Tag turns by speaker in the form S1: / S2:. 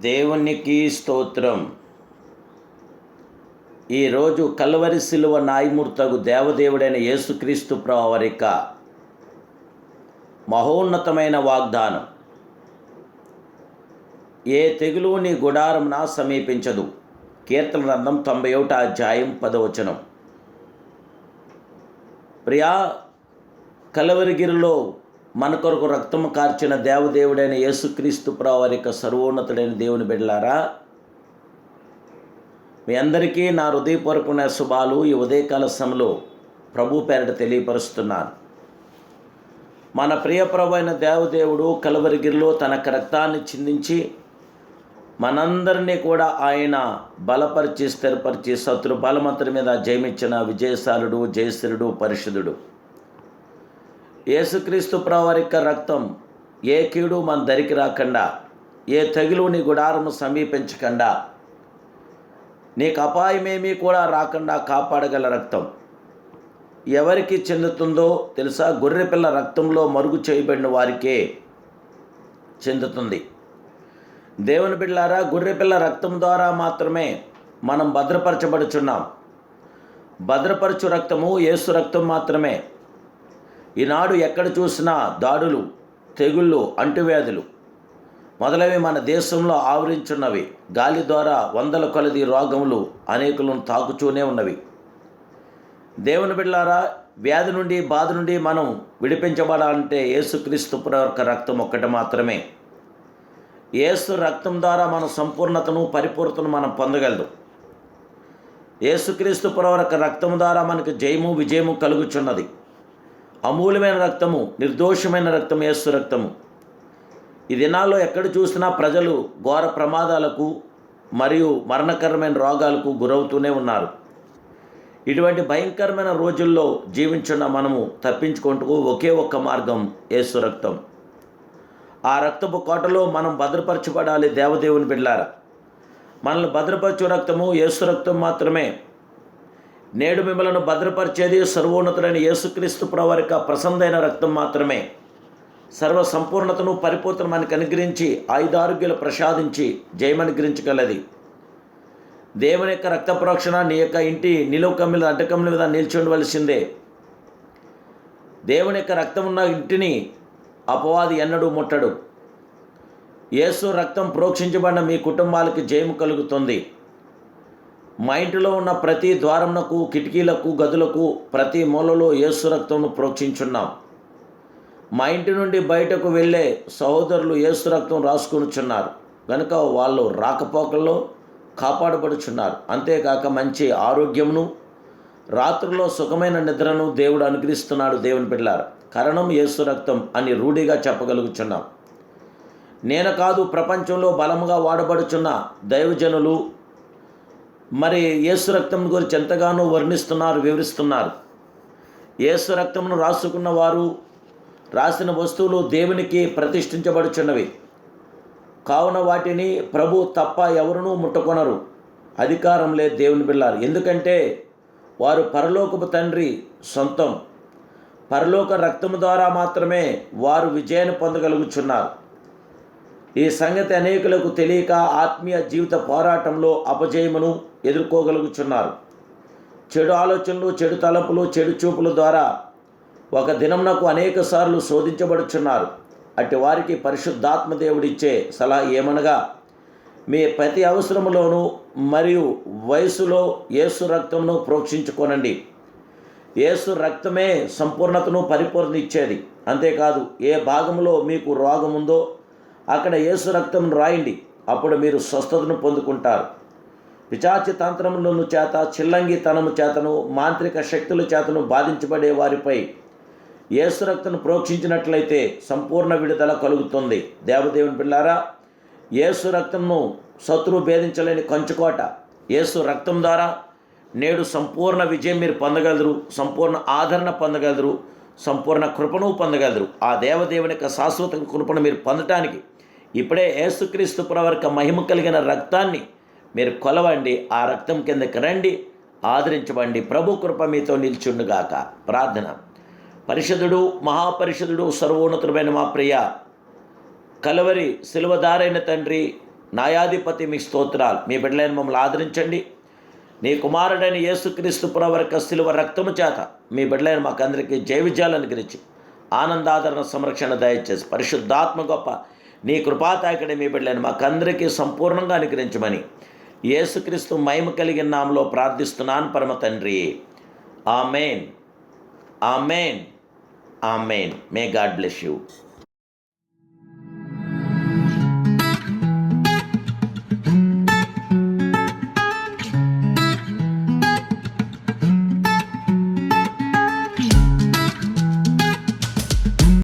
S1: దేవునికి స్తోత్రం. ఈరోజు కల్వరి శిలువ నాయమూర్తగు దేవదేవుడైన యేసుక్రీస్తు ప్రవరిక మహోన్నతమైన వాగ్దానం. ఏ తెగులు నీ గుడారంన సమీపించదు. కీర్తన గ్రంథం తొంభై ఒకటి అధ్యాయం పదవచనం. ప్రియా కలవరిగిరిలో మన కొరకు రక్తము కార్చిన దేవదేవుడైన యేసుక్రీస్తు ప్రావారిక సర్వోన్నతుడైన దేవుని బిడ్డలారా మీ అందరికీ నా హృదయపూర్వకమైన శుభాలు. ఈ ఉదయకాల సమయంలో ప్రభు పేరిట తెలియపరుస్తున్నాను. మన ప్రియప్రభు అయిన దేవదేవుడు కలవరిగిరిలో తన రక్తాన్ని చిందించి మనందరినీ కూడా ఆయన బలపరిచి స్థిరపరిచి శత్రు బలమంతరి మీద జయమిచ్చిన విజయశాలుడు జయశ్రుడు పరిశుద్ధుడు. యేసుక్రీస్తు ప్రవారిక రక్తం ఏ కీడు మన దరికి రాకుండా ఏ తగిలు నీ గుడారము సమీపించకుండా నీకు అపాయమేమీ కూడా రాకుండా కాపాడగల రక్తం. ఎవరికి చెందుతుందో తెలుసా? గొర్రెపిల్ల రక్తంలో మరుగు చేయబడిన వారికే చెందుతుంది. దేవుని బిడ్డలారా గొర్రెపిల్ల రక్తం ద్వారా మాత్రమే మనం భద్రపరచబడుచున్నాం. భద్రపరచు రక్తము యేసు రక్తం మాత్రమే. ఈనాడు ఎక్కడ చూసినా దాడులు తెగుళ్ళు అంటువ్యాధులు. మొదలవి మన దేశంలో ఆవరించున్నవి. గాలి ద్వారా వందల కొలది రోగములు అనేకులను తాకుతూనే ఉన్నవి. దేవుని బిడ్డారా వ్యాధి నుండి బాధ నుండి మనం విడిపించబడాలంటే యేసుక్రీస్తు యొక్క రక్తం ఒక్కటి మాత్రమే. యేసు రక్తం ద్వారా మన సంపూర్ణతను పరిపూర్తను మనం పొందగలదు. యేసుక్రీస్తు పురవరక రక్తం ద్వారా మనకు జయము విజయము కలుగుచున్నది. అమూల్యమైన రక్తము నిర్దోషమైన రక్తం యేసు రక్తము. ఈ దినాల్లో ఎక్కడ చూసినా ప్రజలు ఘోర ప్రమాదాలకు మరియు మరణకరమైన రోగాలకు గురవుతూనే ఉన్నారు. ఇటువంటి భయంకరమైన రోజుల్లో జీవించున్న మనము తప్పించుకుంటూ ఒకే ఒక్క మార్గం యేసు రక్తం. ఆ రక్తపు కోటలో మనం భద్రపరచబడాలి దేవదేవుని బిడ్డారా మనల్ని భద్రపరచు రక్తము యేసు రక్తం మాత్రమే. నేడు మిమ్మలను భద్రపరిచేది సర్వోన్నతుడైన యేసుక్రీస్తు ప్రవరిక ప్రసందైన రక్తం మాత్రమే. సర్వ సంపూర్ణతను పరిపూర్ణను మనకు అనుగ్రహించి ఆయుధారోగ్యాలు ప్రసాదించి జయమనుగ్రహించగలది దేవుని యొక్క రక్త ప్రోక్షణ నీ యొక్క ఇంటి నిలువ కమ్మిల అడ్డకమ్మిల మీద నిలిచి ఉండవలసిందే. దేవుని యొక్క రక్తం ఉన్న ఇంటిని అపవాది ఎన్నడూ ముట్టడు. యేసు రక్తం ప్రోక్షించబడిన మీ కుటుంబాలకు జయము కలుగుతుంది. మా ఇంటిలో ఉన్న ప్రతి ద్వారమునకు కిటికీలకు గదులకు ప్రతి మూలలో యేసు రక్తంను ప్రోక్షించున్నాం. మా ఇంటి నుండి బయటకు వెళ్ళే సహోదరులు యేసు రక్తం రాసుకొనిచున్నారు. కనుక వాళ్ళు రాకపోకల్లో కాపాడబడుచున్నారు. అంతేకాక మంచి ఆరోగ్యమును రాత్రుల్లో సుఖమైన నిద్రను దేవుడు అనుగ్రహిస్తున్నాడు దేవుని పిల్లారు కరణం యేసు రక్తం అని రూఢిగా చెప్పగలుగుచున్నాం. నేను కాదు ప్రపంచంలో బలముగా వాడబడుచున్న దైవజనులు మరి యేసు రక్తం గురించి ఎంతగానో వర్ణిస్తున్నారు వివరిస్తున్నారు. యేసు రక్తమును రాసుకున్న వారు రాసిన వస్తువులు దేవునికి ప్రతిష్ఠించబడుచున్నవి. కావున వాటిని ప్రభు తప్ప ఎవరునూ ముట్టుకొనరు. అధికారం లేదు దేవుని పిల్లారు ఎందుకంటే వారు పరలోకపు తండ్రి సొంతం. పరలోక రక్తము ద్వారా మాత్రమే వారు విజయాన్ని పొందగలుగుచున్నారు. ఈ సంగతి అనేకులకు తెలియక ఆత్మీయ జీవిత పోరాటంలో అపజయమును ఎదుర్కోగలుగుచున్నారు. చెడు ఆలోచనలు చెడు తలపులు చెడు చూపుల ద్వారా ఒక దినంనకు అనేక సార్లు శోధించబడుచున్నారు. అట్టి వారికి పరిశుద్ధాత్మ దేవుడిచ్చే సలహా ఏమనగా మీ ప్రతి అవసరములోనూ మరియు వయసులో యేసు రక్తమును ప్రోక్షించుకోనండి. యేసు రక్తమే సంపూర్ణతను పరిపూర్ణ ఇచ్చేది అంతేకాదు ఏ భాగంలో మీకు రోగం ఉందో అక్కడ యేసు రక్తం రాయండి. అప్పుడు మీరు స్వస్థతను పొందుకుంటారు. పిచాచి తంత్రములను చేత చిల్లంగితనము చేతను మాంత్రిక శక్తుల చేతను బాధించబడే వారిపై ఏసురక్తను ప్రోక్షించినట్లయితే సంపూర్ణ విడుదల కలుగుతుంది. దేవదేవుని పిల్లారా ఏసు రక్తంను శత్రువు భేదించలేని కంచుకోట. ఏసు రక్తం ద్వారా నేడు సంపూర్ణ విజయం మీరు పొందగలరు సంపూర్ణ ఆదరణ పొందగలరు సంపూర్ణ కృపను పొందగలరు. ఆ దేవదేవుని యొక్క శాశ్వత కృపను మీరు పొందటానికి ఇప్పుడే ఏసుక్రీస్తు ప్రవర్క మహిమ కలిగిన రక్తాన్ని మీరు కొలవండి ఆ రక్తం కిందకి రండి ఆదరించబండి ప్రభు కృప మీతో నిల్చుండుగాక. ప్రార్థన. పరిషదుడు మహాపరిషదుడు సర్వోన్నతుడమైన మా ప్రియ కలవరి సిలువదారైన తండ్రి న్యాయాధిపతి మీ స్తోత్రాలు. మీ బిడ్డలైన మమ్మల్ని ఆదరించండి. నీ కుమారుడైన యేసుక్రీస్తు పురవరక శిలువ రక్తము చేత మీ బిడ్డలైన మాకందరికీ జయ గురించి ఆనందాదరణ సంరక్షణ దయచేసి పరిశుద్ధాత్మ గొప్ప నీ కృపాతాకడి మీ బిడ్డలైన మాకందరికీ సంపూర్ణంగా అనుగ్రహించమని యేసుక్రీస్తు మహిమ కలిగిన నామలో ప్రార్థిస్తున్నాను పరమ తండ్రి. Amen. Amen. Amen. May God bless you.